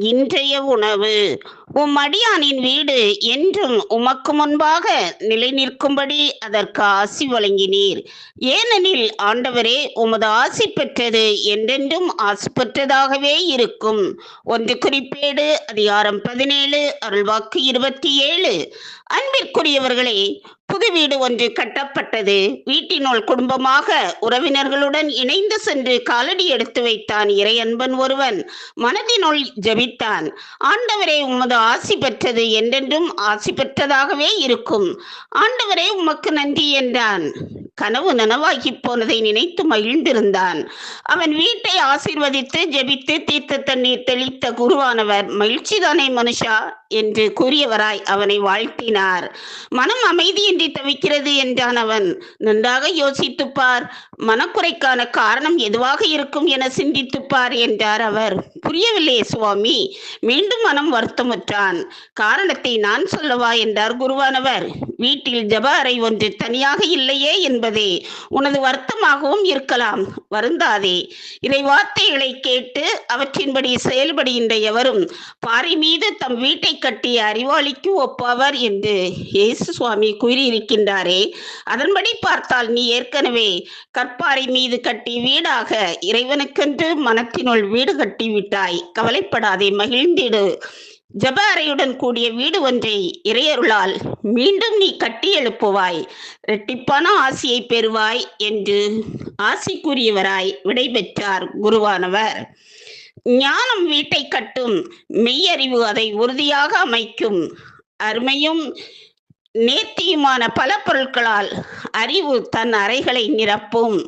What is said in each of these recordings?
இன்றைய உணவு. உம் அடியானின் வீடு என்றும் உமக்கு முன்பாக நிலை நிற்கும்படி அதற்கு ஆசி வழங்கினீர். ஏனெனில் ஆண்டவரே உமது ஆசி பெற்றது என்றென்றும் ஆசி பெற்றதாகவே இருக்கும். ஒன்று குறிப்பேடு அதிகாரம் பதினேழு அருள்வாக்கு இருபத்தி ஏழு. அன்பிற்குரியவர்களே புது வீடு ஒன்று கட்டப்பட்டது. வீட்டினுள் குடும்பமாக உறவினர்களுடன் இணைந்து சென்று காலடி எடுத்து வைத்தான் இறையன்பன் ஒருவன். மனதினுள் ஜபித்தான். ஆண்டவரே உமது ஆசி பெற்றது என்றென்றும் ஆசி பெற்றதாகவே இருக்கும். ஆண்டவரே உமக்கு நன்றி என்றான். கனவு நனவாகி போனதை நினைத்து மகிழ்ந்திருந்தான். அவன் வீட்டை ஆசிர்வதித்து ஜெபித்து தீர்த்த தண்ணீர் தெளித்த குருவானவர் மகிழ்ச்சிதானே மனுஷா? என்று கூறியவராய் அவனை வாழ்த்தினார். மனம் அமைதியின்றி தவிக்கிறது என்றான் அவன். நன்றாக யோசித்துப்பார். மனக்குறைக்கான காரணம் எதுவாக இருக்கும் என சிந்தித்துப்பார் என்றார் அவர். புரியவில்லையே சுவாமி. மீண்டும் மனம் வருத்தமுற்றான். காரணத்தை நான் சொல்லவா என்றார் குருவானவர். வீட்டில் ஜப அறை ஒன்று தனியாக இல்லையே என்பதே உனது வருத்தமாகவும் இருக்கலாம். வருந்தாதே. இறை வார்த்தைகளை கேட்டு அவற்றின்படி செயல்படுகின்ற எவரும் பாறை மீது தம் வீட்டை கட்டிய அறிவாளிக்கு ஒப்பவர் என்று. இயேசு சுவாமி கூறி இருக்கின்றாரே. அதன்படி பார்த்தால் நீ ஏற்கனவே கற்பாறை மீது கட்டி வீடாக இறைவனுக்கென்று மனத்தினுள் வீடு கட்டி விட்டாய். கவலைப்படாதே மகிழ்ந்திடு. ஜப அறையுடன் கூடிய வீடு ஒன்றை இறையருளால் மீண்டும் நீ கட்டி எழுப்புவாய். இரட்டிப்பான ஆசியை பெறுவாய் என்று ஆசி கூறியவராய் விடைபெற்றார் குருவானவர். ஞானம் வீட்டை கட்டும் மெய்யறிவு அதை உறுதியாக அமைக்கும். அருமையும் நேர்த்தியுமான பல பொருட்களால் அறிவு தன் அறைகளை நிரப்பும்.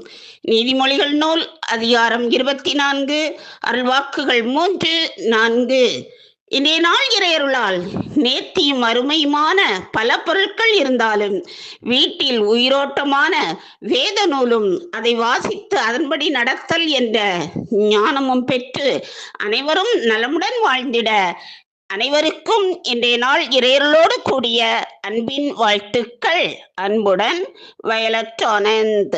நீதிமொழிகள் நூல் அதிகாரம் இருபத்தி நான்கு அருள்வாக்குகள் மூன்று நான்கு. இன்றைய நாள் இறையருளால் நேர்த்தியும் அருமையுமான பல பொருட்கள் இருந்தாலும் வீட்டில் உயிரோட்டமான வேத நூலும் அதை வாசித்து அதன்படி நடத்தல் என்ற ஞானமும் பெற்று அனைவரும் நலமுடன் வாழ்ந்திட அனைவருக்கும் இன்றைய நாள் இறையர்களோடு கூடிய அன்பின் வாழ்த்துக்கள். அன்புடன் வயலட் ஆனந்த்.